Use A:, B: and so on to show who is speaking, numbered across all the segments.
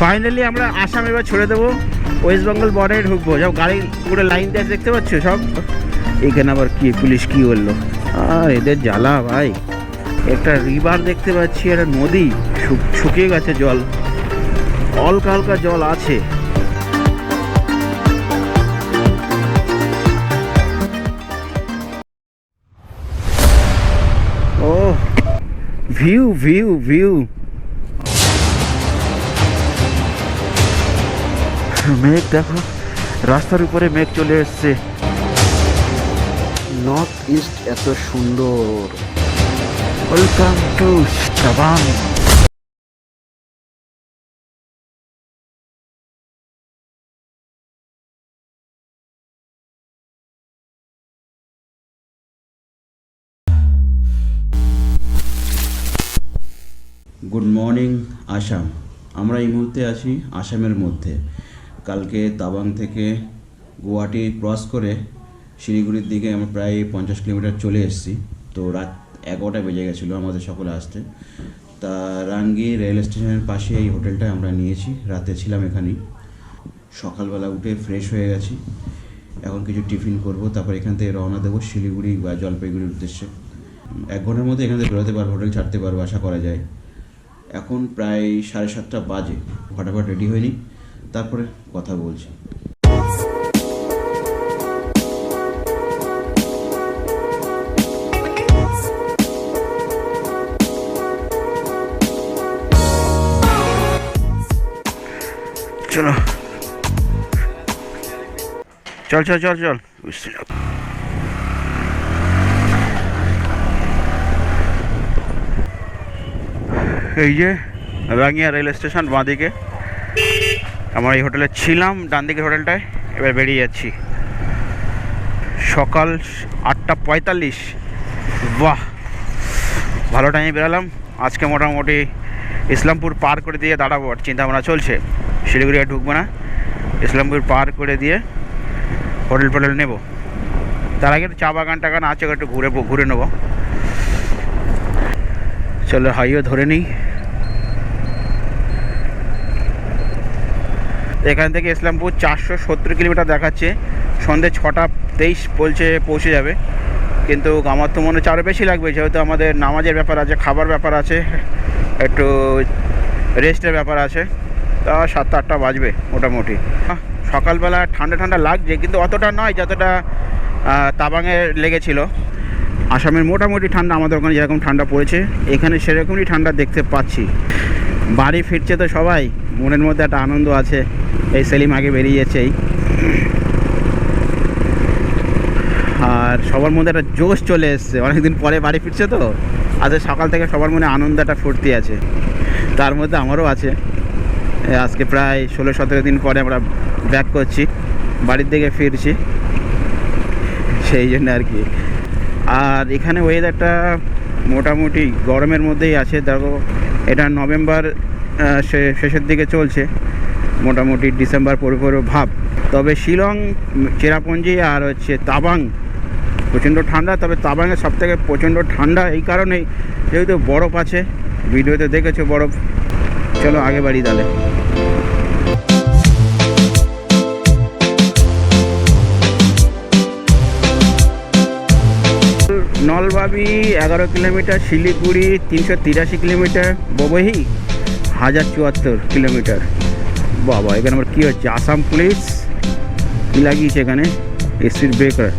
A: Finally আমরা আসাম এবার ছেড়ে দেবো। ওয়েস্ট বেঙ্গল বর্ডারে ঢুকবো। সব গাড়ি পুরো লাইন দিয়ে দেখতে পাচ্ছ সব? এখানে আবার কি পুলিশ কি বলল? আর এদের জ্বালা ভাই। একটা রিভার দেখতে পাচ্ছি, একটা নদী শুকিয়ে গেছে জল। হালকা হালকা জল আছে। ও ভিউ ভিউ ভিউ মেঘ দেখো রাস্তার উপরে মেঘ চলে এসছে। নর্থ ইস্ট এত সুন্দর। Welcome to Tabang
B: good morning Assam আমরা এই মুহূর্তে আছি আসামের মধ্যে। কালকে তাবাং থেকে গুয়াহাটি ক্রস করে শিলিগুড়ির দিকে আমরা প্রায় পঞ্চাশ কিলোমিটার চলে এসেছি। তো রাত এগারোটা বেজে গেছিল আমাদের সকলে আসতে। তা রাঙ্গি রেল স্টেশনের পাশে এই হোটেলটা আমরা নিয়েছি। রাতে ছিলাম এখানেই। সকালবেলা উঠে ফ্রেশ হয়ে গেছি। এখন কিছু টিফিন করব, তারপর এখান থেকে রওনা দেবো শিলিগুড়ি বা জলপাইগুড়ির উদ্দেশ্যে। এক ঘণ্টার মধ্যে এখান থেকে বেরোতে পারব, হোটেল ছাড়তে পারব, আশা করা যায়। এখন প্রায় সাড়ে সাতটা বাজে, ফটাফট রেডি হয়নি তারপরে কথা বলছি।
A: চলো। চল চল চল চল। এই যে রাঙিয়া রেল স্টেশন বাঁদিকে। আমরা এই হোটেলে ছিলাম, ডান দিকের হোটেলটায়। এবার বেরিয়ে যাচ্ছি। সকাল আটটা পঁয়তাল্লিশ। বাহ! ভালো টাইমে বেরালাম। আজকে মোটামুটি ইসলামপুর পার করে দিয়ে দাঁড়াবো, আর ভাবনা চলছে। শিলিগুড়ি আর ঢুকবো না। ইসলামপুর পার করে দিয়ে হোটেল ফোটেল নেব। তার আগে চা বাগান টাগান আছে, একটু ঘুরে ঘুরে নেব। চলো হাইও ধরে নিই। এখান থেকে ইসলামপুর চারশো সত্তর কিলোমিটার দেখাচ্ছে। সন্ধ্যে ছটা তেইশ বলছে পৌঁছে যাবে। কিন্তু আমার তো মনে হচ্ছে বেশি লাগবে, যেহেতু আমাদের নামাজের ব্যাপার আছে, খাবার ব্যাপার আছে, একটু রেস্টের ব্যাপার আছে, তা সাতটা আটটা বাজবে মোটামুটি। সকালবেলা ঠান্ডা ঠান্ডা লাগছে, কিন্তু অতটা নয় যতটা তাবাংয়ে লেগেছিল। আসামের মোটামুটি ঠান্ডা আমাদের ওখানে যেরকম ঠান্ডা পড়েছে, এখানে সেরকমই ঠান্ডা দেখতে পাচ্ছি। বাড়ি ফিরছে তো সবাই। মনের মধ্যে একটা আনন্দ আছে। এই সেলিম আগে বেরিয়ে যাচ্ছে এই আর সবার মধ্যে একটা জোশ চলে এসছে। অনেকদিন পরে বাড়ি ফিরছে তো। আজকে সকাল থেকে সবার মনে আনন্দ একটা ফুর্তি আছে। তার মধ্যে আমারও আছে। আজকে প্রায় ষোলো সতেরো দিন পরে আমরা ব্যাক করছি। বাড়ির দিকে ফিরছি। সেই জন্য আর কি। আর এখানে ওয়েদারটা মোটামুটি গরমের মধ্যেই আছে। দেখো এটা নভেম্বর শেষের দিকে চলছে, মোটামুটি ডিসেম্বর পরে পরে ভাব। তবে শিলং, চেরাপুঞ্জি আর হচ্ছে তাবাং, প্রচণ্ড ঠান্ডা, তবে তাবাংয়ে সব থেকে প্রচণ্ড ঠান্ডা এই কারণেই যেহেতু বরফ আছে, ভিডিওতে দেখেছ বরফ। চলো আগে বাড়ি তাহলে। নলবাবি, এগারো কিলোমিটার, শিলিগুড়ি, তিনশো তিরাশি কিলোমিটার, ববহি, হাজার চুয়াত্তর কিলোমিটার। বাবা, এখানে আমার কী হচ্ছে? আসাম পুলিশ? কী লাগিয়েছে এখানে? এসির ব্রেকার।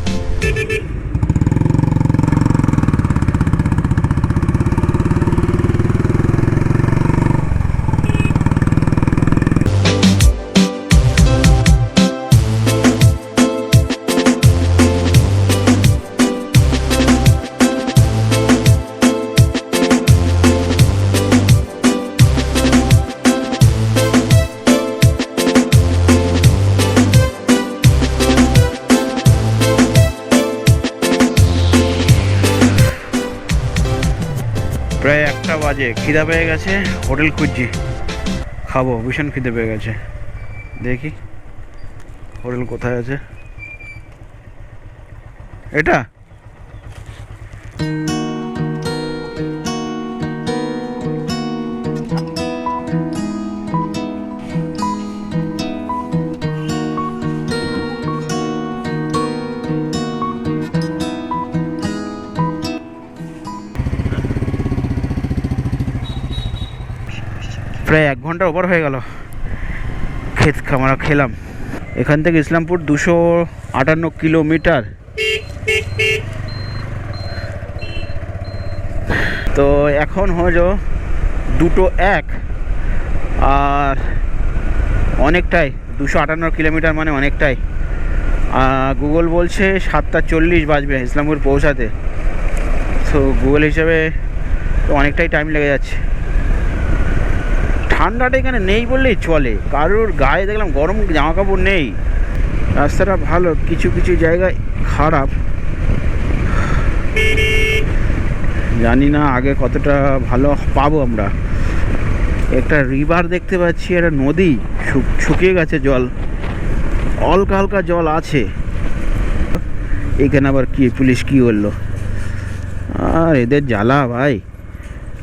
A: প্রায় একটা বাজে। খিদা পেয়ে গেছে, হোটেল খুঁজছি। খাব, ভীষণ খিদে পেয়ে গেছে। দেখি, হোটেল কোথায় আছে? এটা? প্রায় এক ঘণ্টা ওপর হয়ে গেল। খেত আমরা খেলাম। এখান থেকে ইসলামপুর দুশো আটান্ন কিলোমিটার। তো এখন হলো দুটো এক। আর অনেকটাই, দুশো আটান্ন কিলোমিটার মানে অনেকটাই। গুগল বলছে সাতটা চল্লিশ বাজবে ইসলামপুর পৌঁছাতে। তো গুগল হিসাবে অনেকটাই টাইম লেগে যাচ্ছে। ঠান্ডাটা এখানে নেই বললেই চলে। কারোর গায়ে দেখলাম গরম জামা কাপড় নেই। রাস্তাটা ভালো, কিছু কিছু জায়গায় খারাপ। জানি না আগে কতটা ভালো পাবো আমরা। একটা রিভার দেখতে পাচ্ছি, একটা নদী শুকিয়ে গেছে জল। হালকা হালকা জল আছে। এখানে আবার কি, পুলিশ কি বলল? আর এদের জ্বালা ভাই।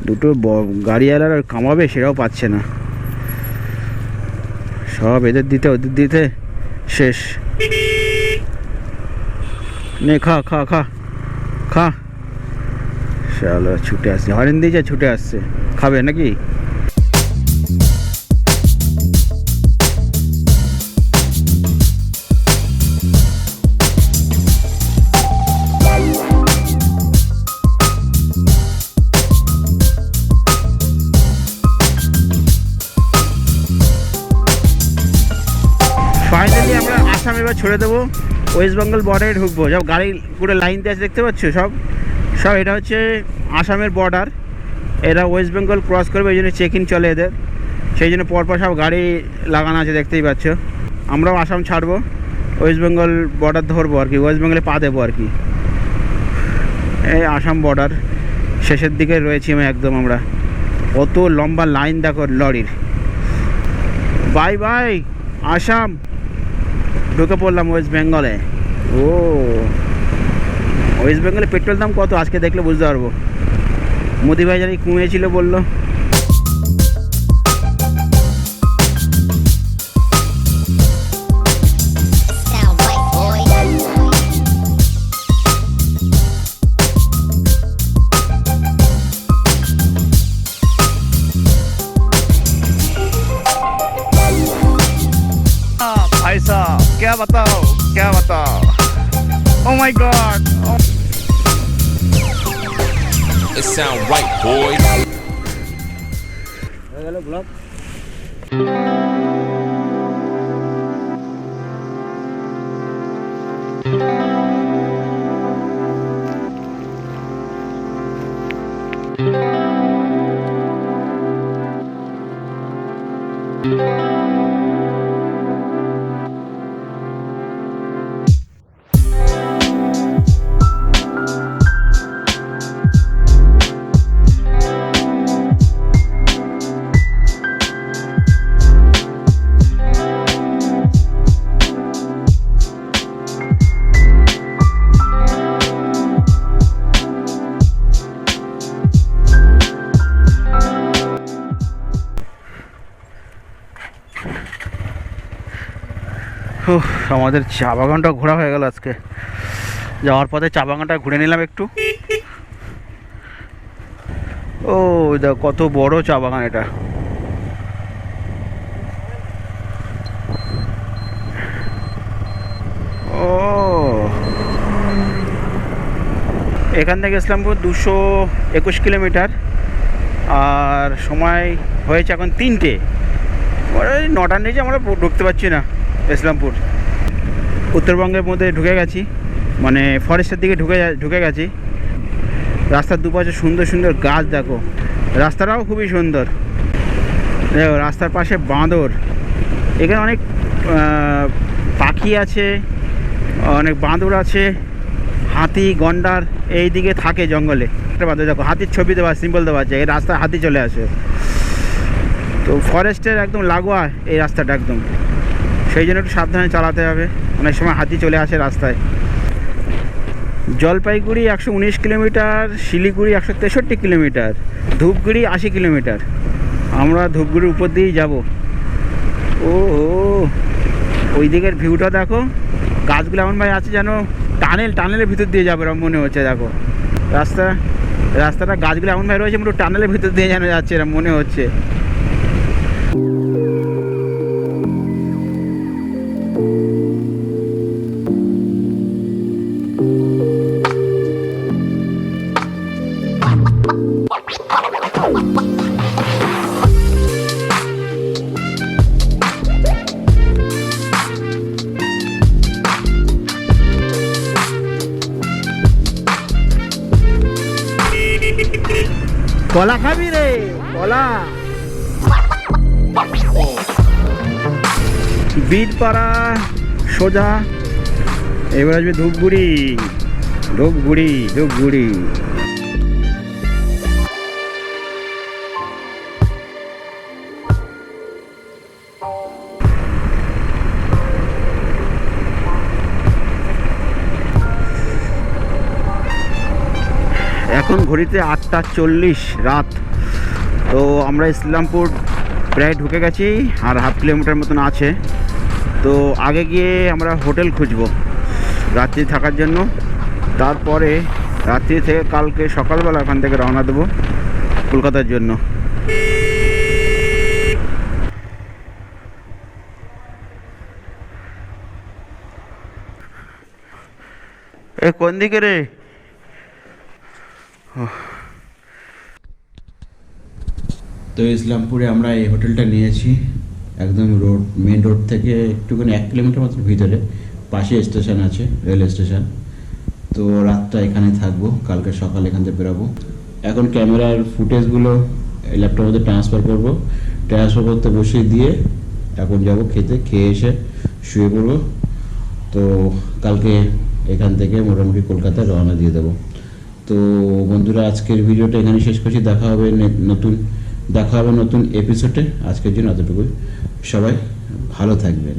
A: দুটো গাড়িওয়ালার আর কামাবে সেটাও পাচ্ছে না। সব এদের দিতে, ওদের দিতে শেষ। নে, খা খা খা খা। চলো ছুটে আসছে। হরেন দিয়েছে, ছুটে আসছে। খাবে নাকি? এবার ছেড়ে দেবো। ওয়েস্ট বেঙ্গল বর্ডারে ঢুকবো। সব গাড়ি পুরো লাইন দিয়ে আছে, দেখতে পাচ্ছ সব? সব, এটা হচ্ছে আসামের বর্ডার এরা ওয়েস্ট বেঙ্গল ক্রস করবে, এই জন্য চেক ইন চলে এদের। সেই জন্য পরপর সব গাড়ি লাগানো আছে, দেখতেই পাচ্ছ। আমরাও আসাম ছাড়বো। ওয়েস্ট বেঙ্গল বর্ডার ধরবো আর কি। ওয়েস্ট বেঙ্গলে পা দেবো আর কি। এই আসাম বর্ডার শেষের দিকে রয়েছি আমি একদম আমরা। কত লম্বা লাইন দেখো লরির। Bye bye Assam. ঢুকে পড়লাম ওয়েস্ট বেঙ্গলে ও। ওয়েস্ট বেঙ্গলে পেট্রোল দাম কত? আজকে দেখলে বুঝতে পারব। মোদি ভাই জানি কমিয়েছিল বলল। क्या बताओ क्या बताओ ओ my God
C: It sound right, boy.
A: Hello, vlog. thank you আমাদের চা বাগানটা ঘোরা হয়ে গেল আজকে। যাওয়ার পথে চা বাগানটা ঘুরে নিলাম একটু। ও, দেখ, কত বড় চা বাগান এটা। ও। এখান থেকে ইসলামপুর দুশো একুশ কিলোমিটার। আর সময় হয়েছে এখন তিনটে। নটার নিচে আমরা ঢুকতে পারছি না, ইসলামপুর। উত্তরবঙ্গের মধ্যে ঢুকে গেছি। মানে ফরেস্টের দিকে ঢুকে ঢুকে গেছি। রাস্তার দুপাশে সুন্দর সুন্দর গাছ দেখো। রাস্তাটাও খুবই সুন্দর। দেখো, রাস্তার পাশে বাঁদর। এখানে অনেক পাখি আছে, অনেক বাঁদর আছে, হাতি, গন্ডার এই দিকে থাকে জঙ্গলে। একটা বাঁদর দেখো, হাতির ছবি দেওয়া সিম্বল দেওয়া আছে, এই রাস্তায় হাতি চলে আসে। তো ফরেস্টের একদম লাগোয়া এই রাস্তাটা একদম। সেই জন্য একটু সাবধানে চালাতে হবে। অনেক সময় হাতি চলে আসে রাস্তায়। জলপাইগুড়ি একশো উনিশ কিলোমিটার, শিলিগুড়ি একশো তেষট্টি কিলোমিটার, ধূপগুড়ি আশি কিলোমিটার। আমরা ধূপগুড়ির উপর দিয়েই যাব। ও ওই দিকের ভিউটা দেখো। গাছগুলো এমন ভাই আছে যেন টানেল, টানেলের ভিতর দিয়ে যাবে এরকম মনে হচ্ছে, দেখো। রাস্তা, রাস্তাটা গাছগুলো এমন ভাই রয়েছে, পুরো টানেলের ভিতর দিয়ে যেন যাচ্ছে এরকম মনে হচ্ছে। কলা খাবি রে কলা। বীরপাড়া সোজা। এবার আসবে ধূপগুড়ি ধূপগুড়ি ধূপগুড়ি। এখন ঘড়িতে আটটা চল্লিশ রাত। তো আমরা ইসলামপুর প্রায় ঢুকে গেছি আর হাফ কিলোমিটার মতন আছে। তো আগে গিয়ে আমরা হোটেল খুঁজবো রাত্রি থাকার জন্য। তারপরে রাত্রি থেকে কালকে সকালবেলা ওখান থেকে রওনা দেবো কলকাতার জন্য। এ কোন দিকে রে?
B: তো ইসলামপুরে আমরা এই হোটেলটা নিয়েছি, একদম রোড মেন রোড থেকে একটুখানি এক কিলোমিটার মতো ভিতরে, পাশে স্টেশন আছে রেল স্টেশন তো রাতটা এখানে থাকব, কালকে সকালে এখান থেকে বেরোবো। এখন ক্যামেরার ফুটেজগুলো ল্যাপটপের মধ্যে ট্রান্সফার করব। ট্রান্সফার করতে বসিয়ে দিয়ে এখন যাব খেতে, খেয়ে এসে শুয়ে পড়ব। তো কালকে এখান থেকে মোটামুটি কলকাতায় রওনা দিয়ে দেবো। তো বন্ধুরা, আজকের ভিডিওটা এখানে শেষ করছি। দেখা হবে নতুন, দেখা হবে নতুন এপিসোডে আজকের জন্য এতটুকু সবাই ভালো থাকবেন।